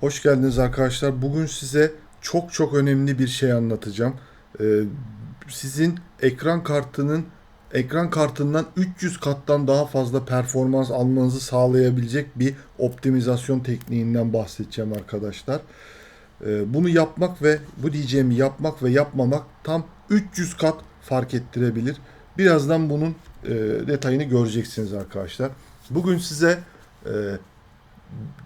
Hoş geldiniz arkadaşlar. Bugün size çok çok önemli bir şey anlatacağım. Ee, sizin ekran kartının ekran kartından 300 kattan daha fazla performans almanızı sağlayabilecek bir optimizasyon tekniğinden bahsedeceğim arkadaşlar. Ee, bunu yapmak ve bu diyeceğimi yapmak ve yapmamak tam 300 kat fark ettirebilir. Birazdan bunun e, detayını göreceksiniz arkadaşlar. Bugün size e,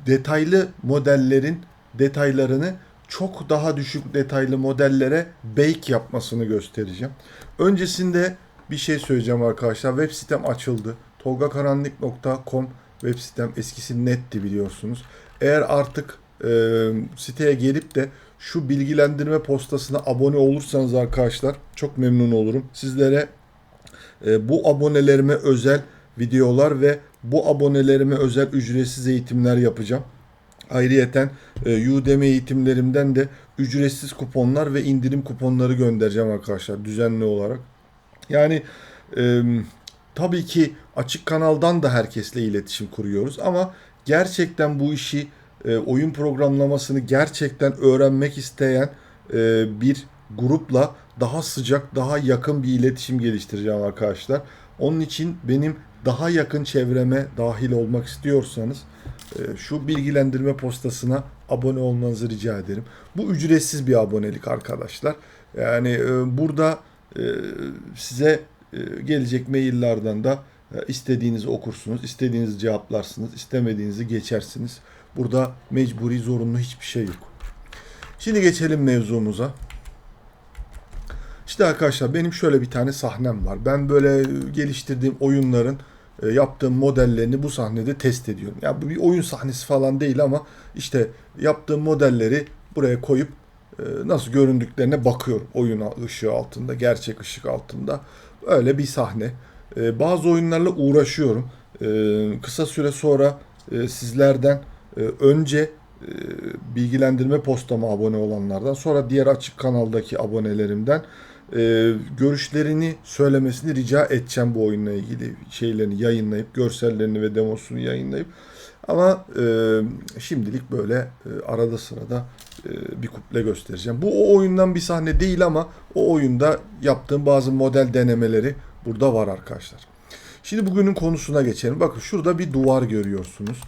detaylı modellerin detaylarını çok daha düşük detaylı modellere bake yapmasını göstereceğim. Öncesinde bir şey söyleyeceğim arkadaşlar. Web sitem açıldı. tolgakaranlık.com web sitem eskisi netti biliyorsunuz. Eğer artık e, siteye gelip de şu bilgilendirme postasına abone olursanız arkadaşlar çok memnun olurum. Sizlere e, bu abonelerime özel videolar ve bu abonelerime özel ücretsiz eğitimler yapacağım. Ayrıyeten e, Udemy eğitimlerimden de ücretsiz kuponlar ve indirim kuponları göndereceğim arkadaşlar düzenli olarak. Yani e, tabii ki açık kanaldan da herkesle iletişim kuruyoruz ama gerçekten bu işi e, oyun programlamasını gerçekten öğrenmek isteyen e, bir grupla daha sıcak, daha yakın bir iletişim geliştireceğim arkadaşlar. Onun için benim daha yakın çevreme dahil olmak istiyorsanız e, şu bilgilendirme postasına abone olmanızı rica ederim. Bu ücretsiz bir abonelik arkadaşlar. Yani e, burada e, size gelecek maillerden de istediğinizi okursunuz, istediğinizi cevaplarsınız, istemediğinizi geçersiniz. Burada mecburi zorunlu hiçbir şey yok. Şimdi geçelim mevzumuza. İşte arkadaşlar benim şöyle bir tane sahnem var. Ben böyle geliştirdiğim oyunların yaptığım modellerini bu sahnede test ediyorum. Ya bu bir oyun sahnesi falan değil ama işte yaptığım modelleri buraya koyup e, nasıl göründüklerine bakıyorum. Oyun ışığı altında, gerçek ışık altında. Öyle bir sahne. E, bazı oyunlarla uğraşıyorum. Kısa süre sonra sizlerden önce bilgilendirme postama abone olanlardan sonra diğer açık kanaldaki abonelerimden e, görüşlerini söylemesini rica edeceğim bu oyunla ilgili şeylerini yayınlayıp görsellerini ve demosunu yayınlayıp ama e, şimdilik böyle e, arada sırada e, bir kuple göstereceğim. Bu o oyundan bir sahne değil ama o oyunda yaptığım bazı model denemeleri burada var arkadaşlar. Şimdi bugünün konusuna geçelim. Bakın şurada bir duvar görüyorsunuz.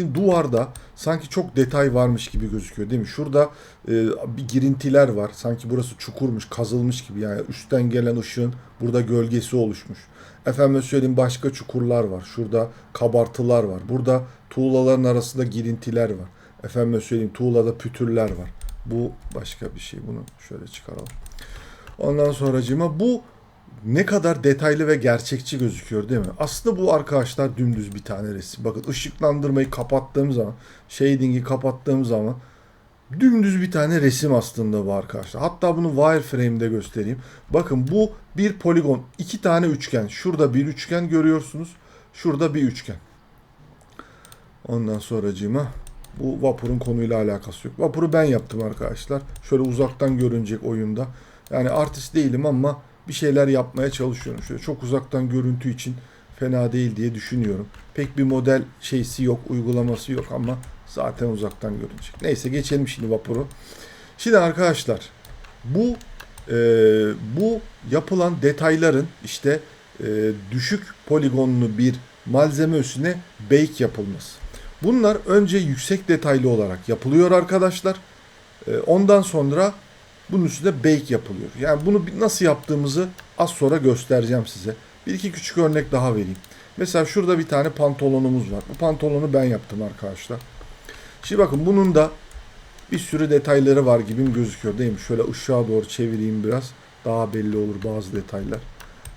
Şimdi duvarda sanki çok detay varmış gibi gözüküyor değil mi? Şurada e, bir girintiler var. Sanki burası çukurmuş, kazılmış gibi. Yani üstten gelen ışığın burada gölgesi oluşmuş. Efendim söyleyeyim başka çukurlar var. Şurada kabartılar var. Burada tuğlaların arasında girintiler var. Efendim söyleyeyim tuğlada pütürler var. Bu başka bir şey. Bunu şöyle çıkaralım. Ondan sonracığıma bu ne kadar detaylı ve gerçekçi gözüküyor değil mi? Aslında bu arkadaşlar dümdüz bir tane resim. Bakın ışıklandırmayı kapattığım zaman, shading'i kapattığım zaman dümdüz bir tane resim aslında bu arkadaşlar. Hatta bunu wireframe'de göstereyim. Bakın bu bir poligon. iki tane üçgen. Şurada bir üçgen görüyorsunuz. Şurada bir üçgen. Ondan sonracığıma bu vapurun konuyla alakası yok. Vapuru ben yaptım arkadaşlar. Şöyle uzaktan görünecek oyunda. Yani artist değilim ama bir şeyler yapmaya çalışıyorum. Şöyle çok uzaktan görüntü için fena değil diye düşünüyorum. Pek bir model şeysi yok, uygulaması yok ama zaten uzaktan görünecek. Neyse geçelim şimdi vapuru. Şimdi arkadaşlar bu e, bu yapılan detayların işte e, düşük poligonlu bir malzeme üstüne bake yapılması. Bunlar önce yüksek detaylı olarak yapılıyor arkadaşlar. E, ondan sonra bunun üstünde bake yapılıyor. Yani bunu nasıl yaptığımızı az sonra göstereceğim size. Bir iki küçük örnek daha vereyim. Mesela şurada bir tane pantolonumuz var. Bu pantolonu ben yaptım arkadaşlar. Şimdi bakın bunun da bir sürü detayları var gibi gözüküyor değil mi? Şöyle ışığa doğru çevireyim biraz. Daha belli olur bazı detaylar.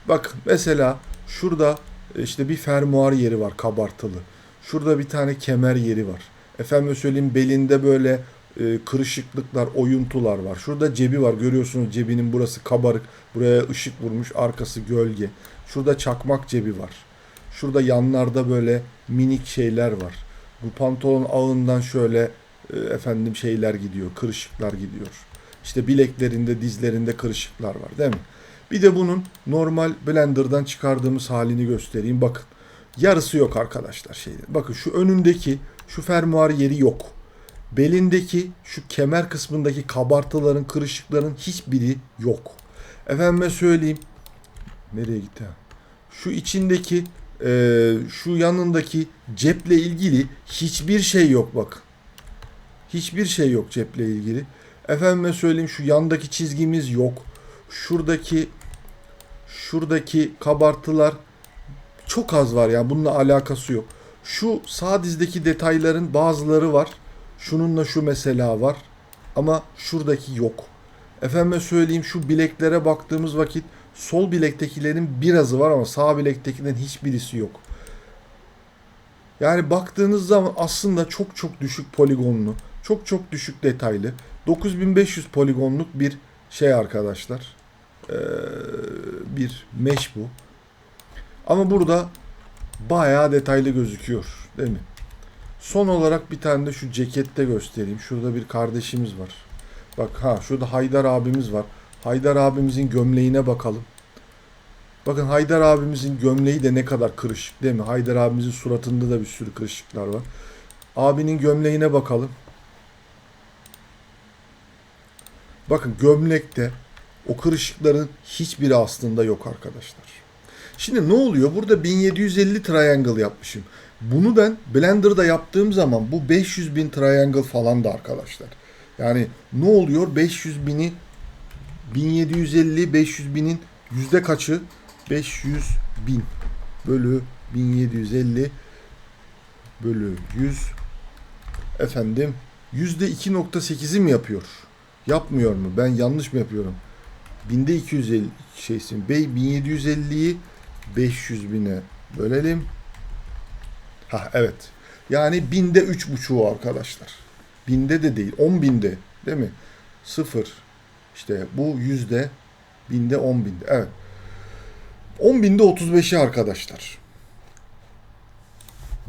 Bak mesela şurada işte bir fermuar yeri var kabartılı. Şurada bir tane kemer yeri var. Efendim söyleyeyim belinde böyle e, kırışıklıklar, oyuntular var. Şurada cebi var. Görüyorsunuz cebinin burası kabarık. Buraya ışık vurmuş. Arkası gölge. Şurada çakmak cebi var. Şurada yanlarda böyle minik şeyler var. Bu pantolon ağından şöyle e, efendim şeyler gidiyor. Kırışıklar gidiyor. İşte bileklerinde, dizlerinde kırışıklar var değil mi? Bir de bunun normal blenderdan çıkardığımız halini göstereyim. Bakın. Yarısı yok arkadaşlar şeyde. Bakın şu önündeki şu fermuar yeri yok. Belindeki şu kemer kısmındaki kabartıların, kırışıkların hiçbiri yok. Efendime söyleyeyim. Nereye gitti? Şu içindeki e, şu yanındaki ceple ilgili hiçbir şey yok bak. Hiçbir şey yok ceple ilgili. Efendime söyleyeyim şu yandaki çizgimiz yok. Şuradaki şuradaki kabartılar çok az var yani bununla alakası yok. Şu sağ dizdeki detayların bazıları var. Şununla şu mesela var. Ama şuradaki yok. Efendime söyleyeyim şu bileklere baktığımız vakit sol bilektekilerin birazı var ama sağ bilektekilerin hiçbirisi yok. Yani baktığınız zaman aslında çok çok düşük poligonlu, çok çok düşük detaylı, 9500 poligonluk bir şey arkadaşlar. Ee, bir mesh bu. Ama burada bayağı detaylı gözüküyor değil mi? Son olarak bir tane de şu cekette göstereyim. Şurada bir kardeşimiz var. Bak ha şurada Haydar abimiz var. Haydar abimizin gömleğine bakalım. Bakın Haydar abimizin gömleği de ne kadar kırışık değil mi? Haydar abimizin suratında da bir sürü kırışıklar var. Abinin gömleğine bakalım. Bakın gömlekte o kırışıkların hiçbiri aslında yok arkadaşlar. Şimdi ne oluyor? Burada 1750 triangle yapmışım. Bunu ben Blender'da yaptığım zaman bu 500 bin triangle falan da arkadaşlar. Yani ne oluyor? 500 bini 1750 500 binin yüzde kaçı? 500 bin bölü 1750 bölü 100 efendim yüzde 2.8'i mi yapıyor? Yapmıyor mu? Ben yanlış mı yapıyorum? Binde 250 şeysin. Bey 1750'yi 500 bine bölelim. Ha evet. Yani binde üç buçuğu arkadaşlar. Binde de değil. 10 binde. Değil mi? Sıfır. İşte bu yüzde. Binde 10 binde. Evet. 10 binde 35'i arkadaşlar.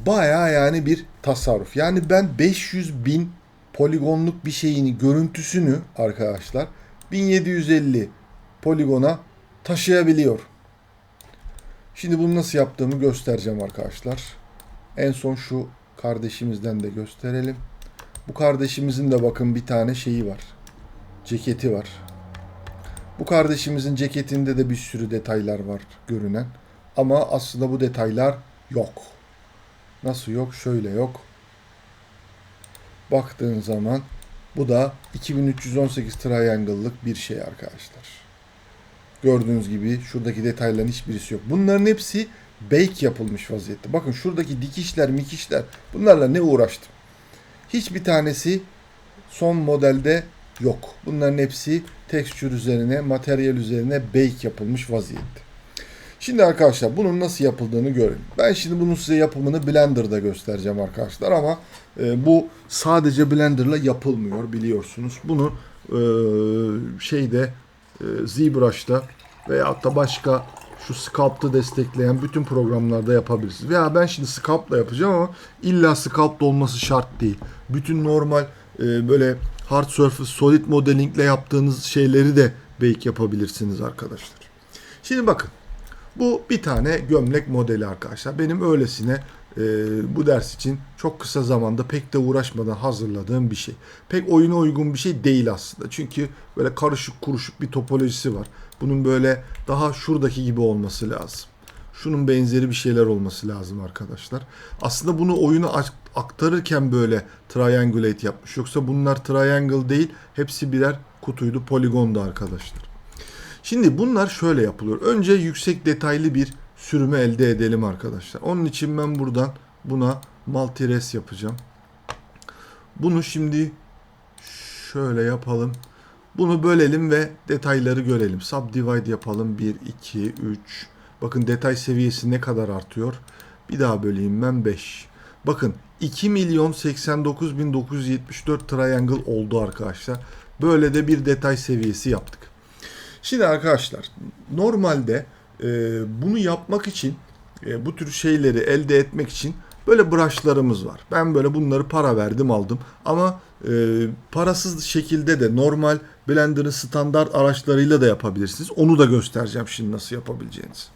Baya yani bir tasarruf. Yani ben 500 bin poligonluk bir şeyini görüntüsünü arkadaşlar 1750 poligona taşıyabiliyor. Şimdi bunu nasıl yaptığımı göstereceğim arkadaşlar. En son şu kardeşimizden de gösterelim. Bu kardeşimizin de bakın bir tane şeyi var. Ceketi var. Bu kardeşimizin ceketinde de bir sürü detaylar var görünen. Ama aslında bu detaylar yok. Nasıl yok? Şöyle yok. Baktığın zaman bu da 2318 triangle'lık bir şey arkadaşlar. Gördüğünüz gibi şuradaki detayların hiçbirisi yok. Bunların hepsi bake yapılmış vaziyette. Bakın şuradaki dikişler, mikişler bunlarla ne uğraştım. Hiçbir tanesi son modelde yok. Bunların hepsi tekstür üzerine, materyal üzerine bake yapılmış vaziyette. Şimdi arkadaşlar bunun nasıl yapıldığını görelim. Ben şimdi bunun size yapımını Blender'da göstereceğim arkadaşlar ama e, bu sadece Blender'la yapılmıyor biliyorsunuz. Bunu e, şeyde e, ZBrush'ta veya da başka şu Sculpt'ı destekleyen bütün programlarda yapabilirsiniz. Veya ben şimdi Sculpt'la yapacağım ama illa Sculpt olması şart değil. Bütün normal e, böyle hard surface solid modelingle yaptığınız şeyleri de bake yapabilirsiniz arkadaşlar. Şimdi bakın bu bir tane gömlek modeli arkadaşlar. Benim öylesine e, bu ders için çok kısa zamanda pek de uğraşmadan hazırladığım bir şey. Pek oyuna uygun bir şey değil aslında. Çünkü böyle karışık kuruşuk bir topolojisi var. Bunun böyle daha şuradaki gibi olması lazım. Şunun benzeri bir şeyler olması lazım arkadaşlar. Aslında bunu oyuna aktarırken böyle triangulate yapmış. Yoksa bunlar triangle değil. Hepsi birer kutuydu. Poligondu arkadaşlar. Şimdi bunlar şöyle yapılıyor. Önce yüksek detaylı bir sürümü elde edelim arkadaşlar. Onun için ben buradan buna multi-res yapacağım. Bunu şimdi şöyle yapalım. Bunu bölelim ve detayları görelim. Subdivide yapalım. 1, 2, 3. Bakın detay seviyesi ne kadar artıyor. Bir daha böleyim ben 5. Bakın 2 milyon 89 bin 974 triangle oldu arkadaşlar. Böyle de bir detay seviyesi yaptık. Şimdi arkadaşlar normalde e, bunu yapmak için e, bu tür şeyleri elde etmek için böyle brushlarımız var. Ben böyle bunları para verdim aldım ama e, parasız şekilde de normal Blender'ın standart araçlarıyla da yapabilirsiniz. Onu da göstereceğim şimdi nasıl yapabileceğiniz.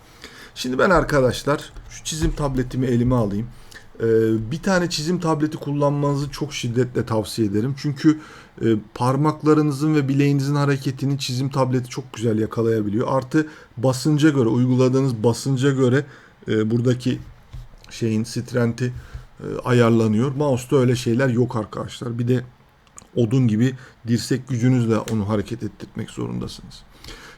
Şimdi ben arkadaşlar şu çizim tabletimi elime alayım. Ee, bir tane çizim tableti kullanmanızı çok şiddetle tavsiye ederim. Çünkü e, parmaklarınızın ve bileğinizin hareketini çizim tableti çok güzel yakalayabiliyor. Artı basınca göre, uyguladığınız basınca göre e, buradaki şeyin strenti e, ayarlanıyor. Mouse'da öyle şeyler yok arkadaşlar. Bir de odun gibi dirsek gücünüzle onu hareket ettirmek zorundasınız.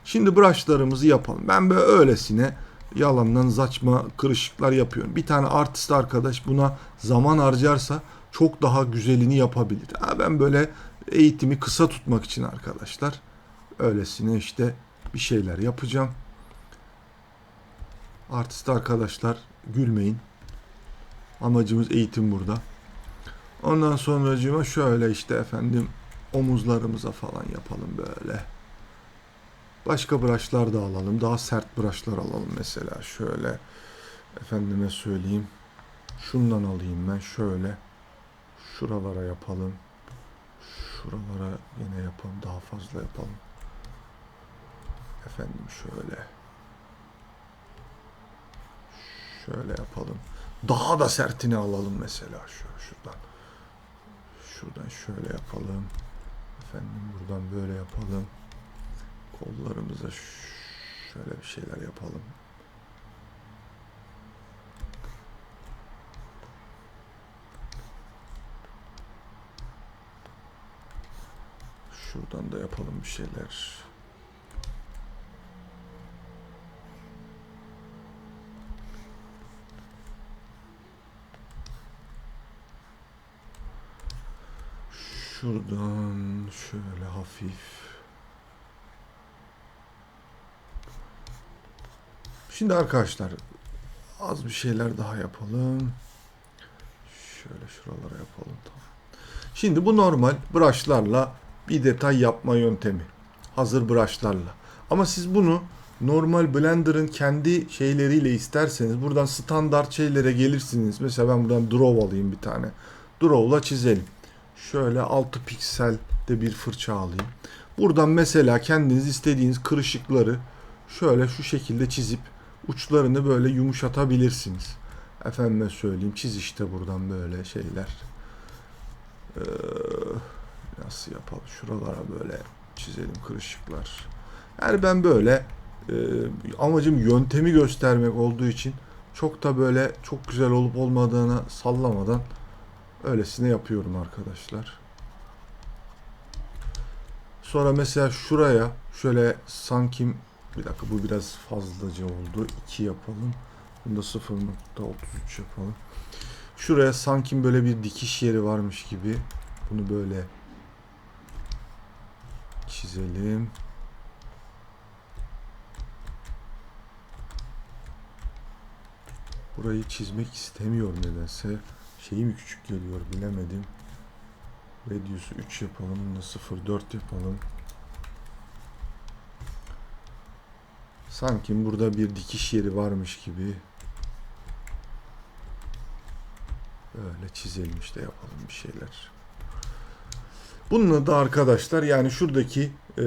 Şimdi brushlarımızı yapalım. Ben böyle öylesine yalandan zaçma kırışıklar yapıyorum. Bir tane artist arkadaş buna zaman harcarsa çok daha güzelini yapabilir. Ha, ben böyle eğitimi kısa tutmak için arkadaşlar öylesine işte bir şeyler yapacağım. Artist arkadaşlar gülmeyin. Amacımız eğitim burada. Ondan sonracığıma şöyle işte efendim omuzlarımıza falan yapalım böyle. Başka brushlar da alalım. Daha sert brushlar alalım mesela. Şöyle efendime söyleyeyim. Şundan alayım ben şöyle. Şuralara yapalım. Şuralara yine yapalım. Daha fazla yapalım. Efendim şöyle. Şöyle yapalım. Daha da sertini alalım mesela. Şöyle şuradan. Şuradan şöyle yapalım. Efendim buradan böyle yapalım. Kollarımıza şöyle bir şeyler yapalım. Şuradan da yapalım bir şeyler. Şuradan şöyle hafif. Şimdi arkadaşlar az bir şeyler daha yapalım. Şöyle şuralara yapalım. Tamam. Şimdi bu normal brushlarla bir detay yapma yöntemi. Hazır brushlarla. Ama siz bunu normal Blender'ın kendi şeyleriyle isterseniz buradan standart şeylere gelirsiniz. Mesela ben buradan draw alayım bir tane. Draw'la çizelim. Şöyle 6 pikselde bir fırça alayım. Buradan mesela kendiniz istediğiniz kırışıkları şöyle şu şekilde çizip uçlarını böyle yumuşatabilirsiniz. Efendime söyleyeyim çiz işte buradan böyle şeyler. Ee, nasıl yapalım? Şuralara böyle çizelim kırışıklar. Yani ben böyle e, amacım yöntemi göstermek olduğu için çok da böyle çok güzel olup olmadığını sallamadan öylesine yapıyorum arkadaşlar. Sonra mesela şuraya şöyle sanki bir dakika bu biraz fazlaca oldu. 2 yapalım. Bunu da 0.33 yapalım. Şuraya sanki böyle bir dikiş yeri varmış gibi bunu böyle çizelim. Burayı çizmek istemiyorum nedense. Şeyi mi küçük geliyor bilemedim. Radius'u 3 yapalım. Bunu da 0.4 yapalım. Sanki burada bir dikiş yeri varmış gibi. Böyle çizelim işte yapalım bir şeyler. Bununla da arkadaşlar yani şuradaki e,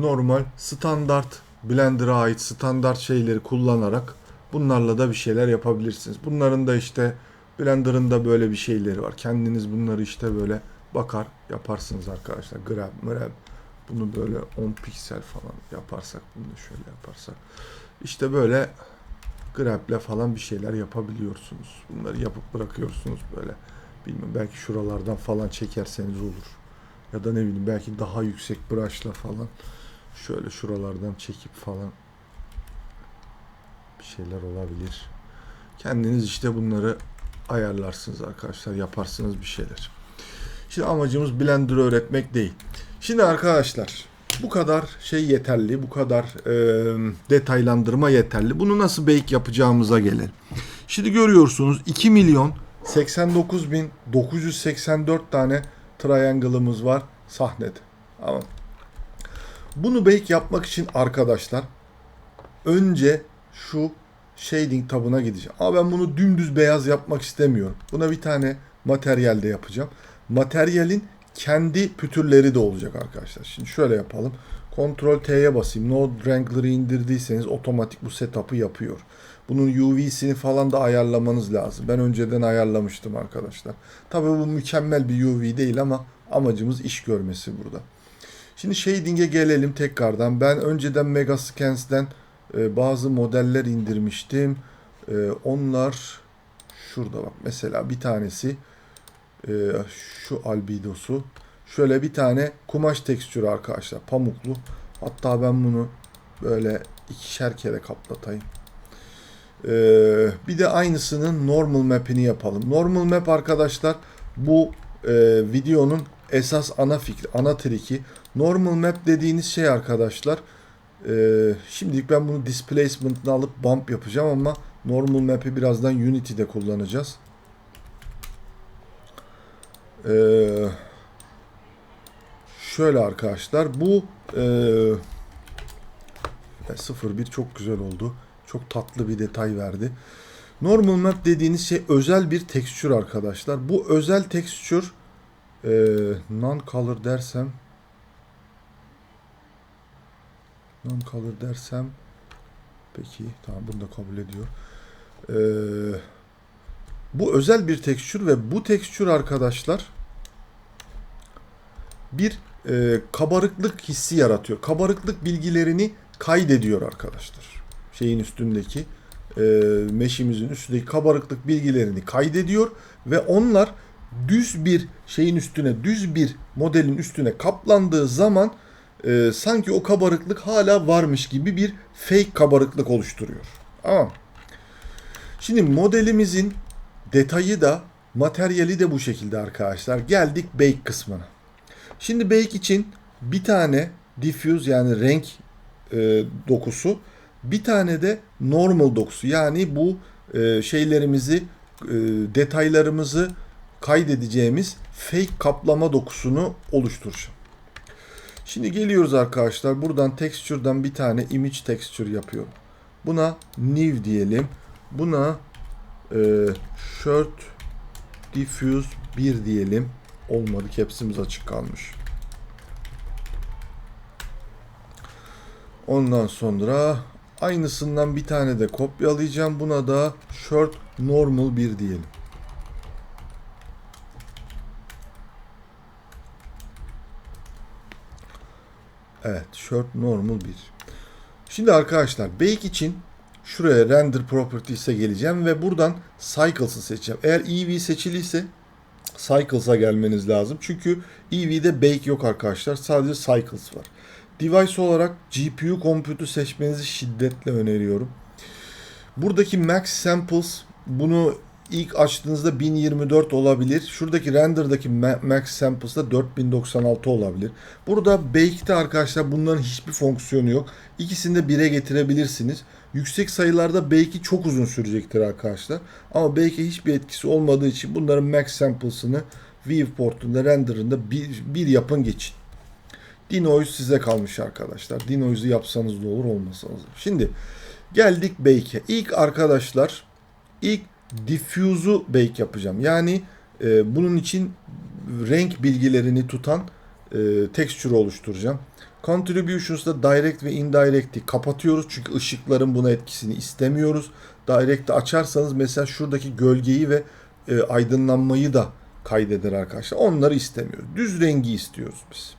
normal standart Blender'a ait standart şeyleri kullanarak bunlarla da bir şeyler yapabilirsiniz. Bunların da işte Blender'ın da böyle bir şeyleri var. Kendiniz bunları işte böyle bakar yaparsınız arkadaşlar. Grab, grab. Bunu böyle 10 piksel falan yaparsak, bunu şöyle yaparsak. işte böyle grab'le falan bir şeyler yapabiliyorsunuz. Bunları yapıp bırakıyorsunuz böyle. Bilmem belki şuralardan falan çekerseniz olur. Ya da ne bileyim belki daha yüksek brush'la falan şöyle şuralardan çekip falan bir şeyler olabilir. Kendiniz işte bunları ayarlarsınız arkadaşlar. Yaparsınız bir şeyler. Şimdi amacımız Blender'ı öğretmek değil. Şimdi arkadaşlar bu kadar şey yeterli. Bu kadar e, detaylandırma yeterli. Bunu nasıl bake yapacağımıza gelelim. Şimdi görüyorsunuz 2 milyon 89 bin 984 tane triangle'ımız var sahnede. Tamam. Bunu bake yapmak için arkadaşlar önce şu shading tabına gideceğim. Ama ben bunu dümdüz beyaz yapmak istemiyorum. Buna bir tane materyalde yapacağım. Materyalin kendi pütürleri de olacak arkadaşlar. Şimdi şöyle yapalım. Ctrl T'ye basayım. Node Wrangler'ı indirdiyseniz otomatik bu setup'ı yapıyor. Bunun UV'sini falan da ayarlamanız lazım. Ben önceden ayarlamıştım arkadaşlar. Tabii bu mükemmel bir UV değil ama amacımız iş görmesi burada. Şimdi shading'e gelelim tekrardan. Ben önceden Megascans'den e, bazı modeller indirmiştim. E, onlar şurada bak mesela bir tanesi e, şu albidosu. Şöyle bir tane kumaş tekstürü arkadaşlar. Pamuklu. Hatta ben bunu böyle ikişer kere kaplatayım. Ee, bir de aynısının normal map'ini yapalım. Normal map arkadaşlar bu e, videonun esas ana fikri, ana triki. Normal map dediğiniz şey arkadaşlar. E, şimdilik ben bunu displacement'ını alıp bump yapacağım ama normal map'i birazdan Unity'de kullanacağız. Eee şöyle arkadaşlar bu e, 01 çok güzel oldu. Çok tatlı bir detay verdi. Normal map dediğiniz şey özel bir tekstür arkadaşlar. Bu özel tekstür e, non color dersem non color dersem peki tamam bunu da kabul ediyor. E, bu özel bir tekstür ve bu tekstür arkadaşlar bir e, kabarıklık hissi yaratıyor. Kabarıklık bilgilerini kaydediyor arkadaşlar. Şeyin üstündeki e, meşimizin üstündeki kabarıklık bilgilerini kaydediyor ve onlar düz bir şeyin üstüne, düz bir modelin üstüne kaplandığı zaman e, sanki o kabarıklık hala varmış gibi bir fake kabarıklık oluşturuyor. Ama şimdi modelimizin detayı da materyali de bu şekilde arkadaşlar. Geldik bake kısmına. Şimdi bake için bir tane diffuse yani renk e, dokusu, bir tane de normal dokusu. Yani bu e, şeylerimizi, e, detaylarımızı kaydedeceğimiz fake kaplama dokusunu oluşturacağım. Şimdi geliyoruz arkadaşlar. Buradan texture'dan bir tane image texture yapıyorum. Buna new diyelim. Buna e, shirt diffuse 1 diyelim. Olmadı. Caps'imiz açık kalmış. Ondan sonra aynısından bir tane de kopyalayacağım. Buna da short normal 1 diyelim. Evet, short normal 1. Şimdi arkadaşlar bake için şuraya render properties'e geleceğim ve buradan cycles'ı seçeceğim. Eğer EV seçiliyse Cycles'a gelmeniz lazım. Çünkü EV'de bake yok arkadaşlar. Sadece Cycles var. Device olarak GPU computer seçmenizi şiddetle öneriyorum. Buradaki Max Samples bunu ilk açtığınızda 1024 olabilir. Şuradaki render'daki Max Samples'da 4096 olabilir. Burada Bake'de arkadaşlar bunların hiçbir fonksiyonu yok. İkisini de 1'e getirebilirsiniz. Yüksek sayılarda belki çok uzun sürecektir arkadaşlar. Ama belki hiçbir etkisi olmadığı için bunların max samples'ını viewport'unda render'ında bir, bir yapın geçin. Denoise size kalmış arkadaşlar. Denoise'u yapsanız da olur olmasanız da. Şimdi geldik bake'e. İlk arkadaşlar ilk diffuse'u bake yapacağım. Yani e, bunun için renk bilgilerini tutan e, texture oluşturacağım. Contributions'da direct ve indirect'i kapatıyoruz. Çünkü ışıkların buna etkisini istemiyoruz. Direct'i açarsanız mesela şuradaki gölgeyi ve e, aydınlanmayı da kaydeder arkadaşlar. Onları istemiyoruz. Düz rengi istiyoruz biz.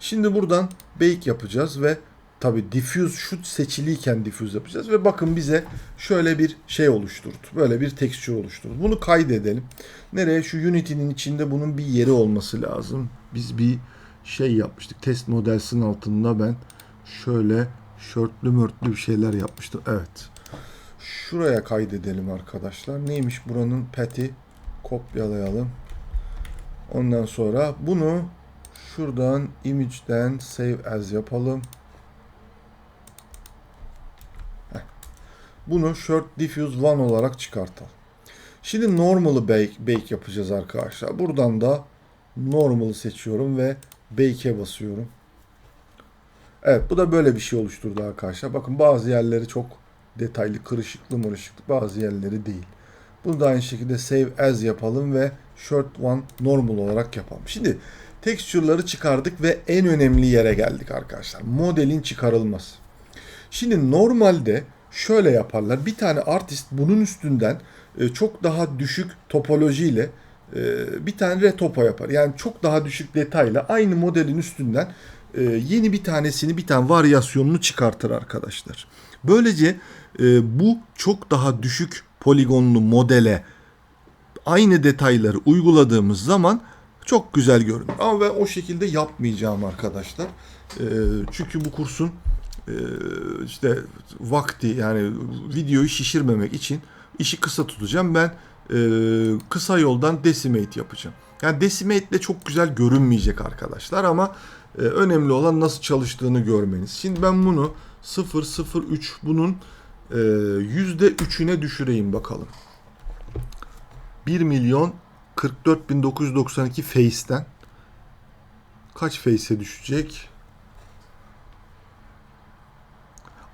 Şimdi buradan bake yapacağız ve tabi diffuse şu seçiliyken diffuse yapacağız ve bakın bize şöyle bir şey oluşturdu. Böyle bir texture oluşturdu. Bunu kaydedelim. Nereye? Şu Unity'nin içinde bunun bir yeri olması lazım. Biz bir şey yapmıştık. Test modelsinin altında ben şöyle şörtlü mörtlü bir şeyler yapmıştım. Evet. Şuraya kaydedelim arkadaşlar. Neymiş buranın pet'i? Kopyalayalım. Ondan sonra bunu şuradan image'den save as yapalım. Bunu short diffuse 1 olarak çıkartalım. Şimdi normal'ı bake, bake yapacağız arkadaşlar. Buradan da normal'ı seçiyorum ve Bake'e basıyorum. Evet bu da böyle bir şey oluşturdu arkadaşlar. Bakın bazı yerleri çok detaylı, kırışıklı mırışıklı bazı yerleri değil. Bunu da aynı şekilde save as yapalım ve short one normal olarak yapalım. Şimdi texture'ları çıkardık ve en önemli yere geldik arkadaşlar. Modelin çıkarılması. Şimdi normalde şöyle yaparlar. Bir tane artist bunun üstünden e, çok daha düşük topolojiyle e, bir tane retopo yapar. Yani çok daha düşük detayla aynı modelin üstünden e, yeni bir tanesini bir tane varyasyonunu çıkartır arkadaşlar. Böylece bu çok daha düşük poligonlu modele aynı detayları uyguladığımız zaman çok güzel görünür. Ama ben o şekilde yapmayacağım arkadaşlar. E, çünkü bu kursun e, işte vakti yani videoyu şişirmemek için işi kısa tutacağım. Ben e, kısa yoldan decimate yapacağım. Yani decimate ile çok güzel görünmeyecek arkadaşlar ama e, önemli olan nasıl çalıştığını görmeniz. Şimdi ben bunu 0.03 bunun e, %3'üne düşüreyim bakalım. 1 milyon 44.992 face'ten kaç face'e düşecek?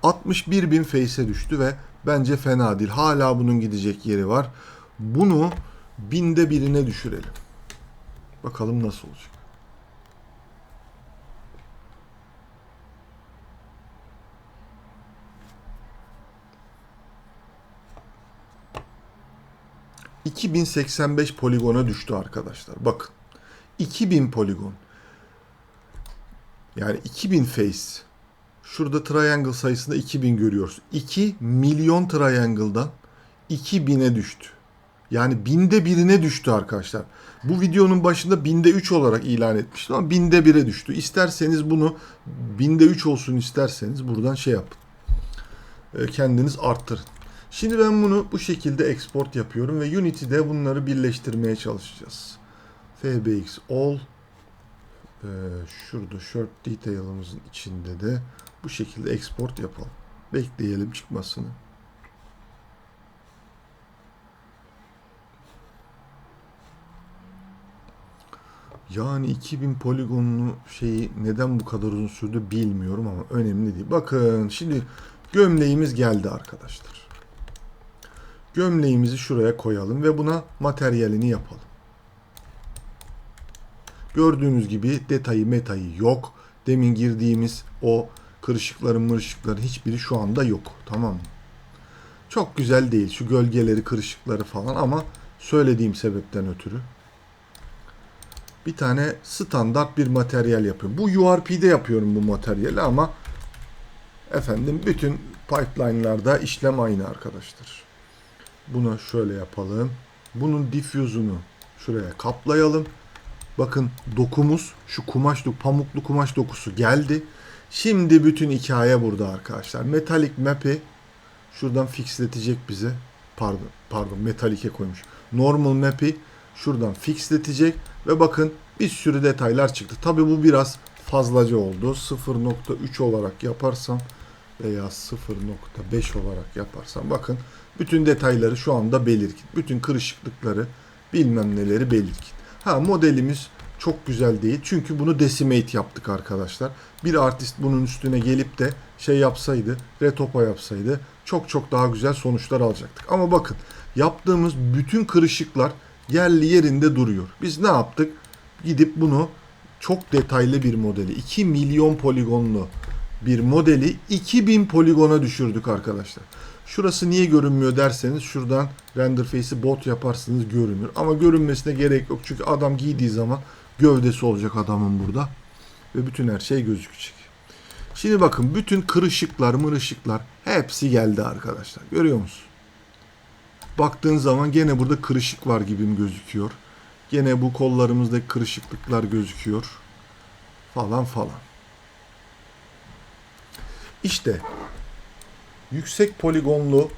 61 bin face'e düştü ve bence fena değil. Hala bunun gidecek yeri var. Bunu binde birine düşürelim. Bakalım nasıl olacak. ...2085 poligona düştü arkadaşlar. Bakın. 2000 poligon. Yani 2000 face. Şurada triangle sayısında 2000 görüyoruz. 2 milyon triangle'dan 2000'e düştü. Yani binde birine düştü arkadaşlar. Bu videonun başında binde 3 olarak ilan etmiştim ama binde 1'e düştü. İsterseniz bunu binde 3 olsun isterseniz buradan şey yapın. E, kendiniz arttırın. Şimdi ben bunu bu şekilde export yapıyorum ve Unity'de bunları birleştirmeye çalışacağız. FBX all ee, şurada short detail'ımızın içinde de bu şekilde export yapalım. Bekleyelim çıkmasını. Yani 2000 poligonlu şeyi neden bu kadar uzun sürdü bilmiyorum ama önemli değil. Bakın şimdi gömleğimiz geldi arkadaşlar. Gömleğimizi şuraya koyalım ve buna materyalini yapalım. Gördüğünüz gibi detayı metayı yok. Demin girdiğimiz o kırışıkların mırışıkların hiçbiri şu anda yok. Tamam mı? Çok güzel değil şu gölgeleri kırışıkları falan ama söylediğim sebepten ötürü. Bir tane standart bir materyal yapıyorum. Bu URP'de yapıyorum bu materyali ama efendim bütün pipeline'larda işlem aynı arkadaşlar. Buna şöyle yapalım. Bunun diffuse'unu şuraya kaplayalım. Bakın dokumuz şu kumaş pamuklu kumaş dokusu geldi. Şimdi bütün hikaye burada arkadaşlar. Metalik map'i şuradan fixletecek bize. Pardon, pardon metalike koymuş. Normal map'i şuradan fixletecek ve bakın bir sürü detaylar çıktı. Tabi bu biraz fazlaca oldu. 0.3 olarak yaparsam veya 0.5 olarak yaparsam bakın bütün detayları şu anda belirgin. Bütün kırışıklıkları bilmem neleri belirgin. Ha modelimiz çok güzel değil. Çünkü bunu decimate yaptık arkadaşlar. Bir artist bunun üstüne gelip de şey yapsaydı, retopo yapsaydı çok çok daha güzel sonuçlar alacaktık. Ama bakın yaptığımız bütün kırışıklar yerli yerinde duruyor. Biz ne yaptık? Gidip bunu çok detaylı bir modeli, 2 milyon poligonlu bir modeli 2000 poligona düşürdük arkadaşlar. Şurası niye görünmüyor derseniz şuradan render face'i bot yaparsınız görünür. Ama görünmesine gerek yok çünkü adam giydiği zaman gövdesi olacak adamın burada. Ve bütün her şey gözükecek. Şimdi bakın bütün kırışıklar mırışıklar hepsi geldi arkadaşlar. Görüyor musun? Baktığın zaman gene burada kırışık var gibi gözüküyor. Gene bu kollarımızda kırışıklıklar gözüküyor. Falan falan. İşte yüksek poligonlu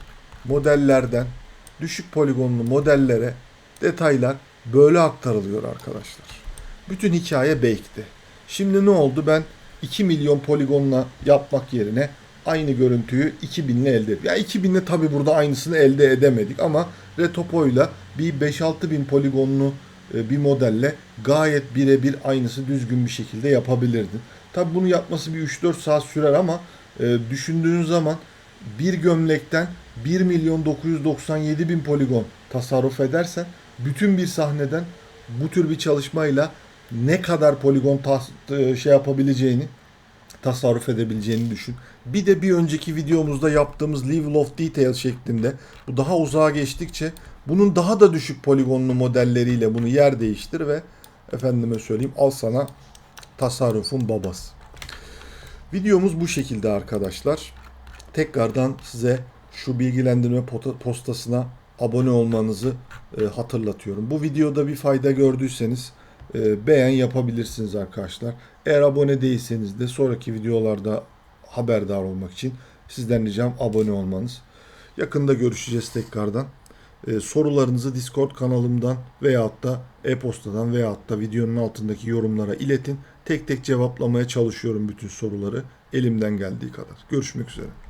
modellerden düşük poligonlu modellere detaylar böyle aktarılıyor arkadaşlar. Bütün hikaye baked'ti. Şimdi ne oldu? Ben 2 milyon poligonla yapmak yerine aynı görüntüyü 2000 ile elde ettim. Yani 2000 ile tabi burada aynısını elde edemedik ama Retopo'yla bir 5-6 bin poligonlu e, bir modelle gayet birebir aynısı düzgün bir şekilde yapabilirdin. Tabi bunu yapması bir 3-4 saat sürer ama e, düşündüğün zaman bir gömlekten 1 milyon 997 bin poligon tasarruf edersen bütün bir sahneden bu tür bir çalışmayla ne kadar poligon tas- e, şey yapabileceğini tasarruf edebileceğini düşün. Bir de bir önceki videomuzda yaptığımız Level of Detail şeklinde bu daha uzağa geçtikçe bunun daha da düşük poligonlu modelleriyle bunu yer değiştir ve efendime söyleyeyim al sana tasarrufun babası. Videomuz bu şekilde arkadaşlar. Tekrardan size şu bilgilendirme postasına abone olmanızı e, hatırlatıyorum. Bu videoda bir fayda gördüyseniz e, beğen yapabilirsiniz arkadaşlar. Eğer abone değilseniz de sonraki videolarda haberdar olmak için sizden ricam abone olmanız. Yakında görüşeceğiz tekrardan. E, sorularınızı Discord kanalımdan veyahut da e-postadan veyahut da videonun altındaki yorumlara iletin. Tek tek cevaplamaya çalışıyorum bütün soruları elimden geldiği kadar. Görüşmek üzere.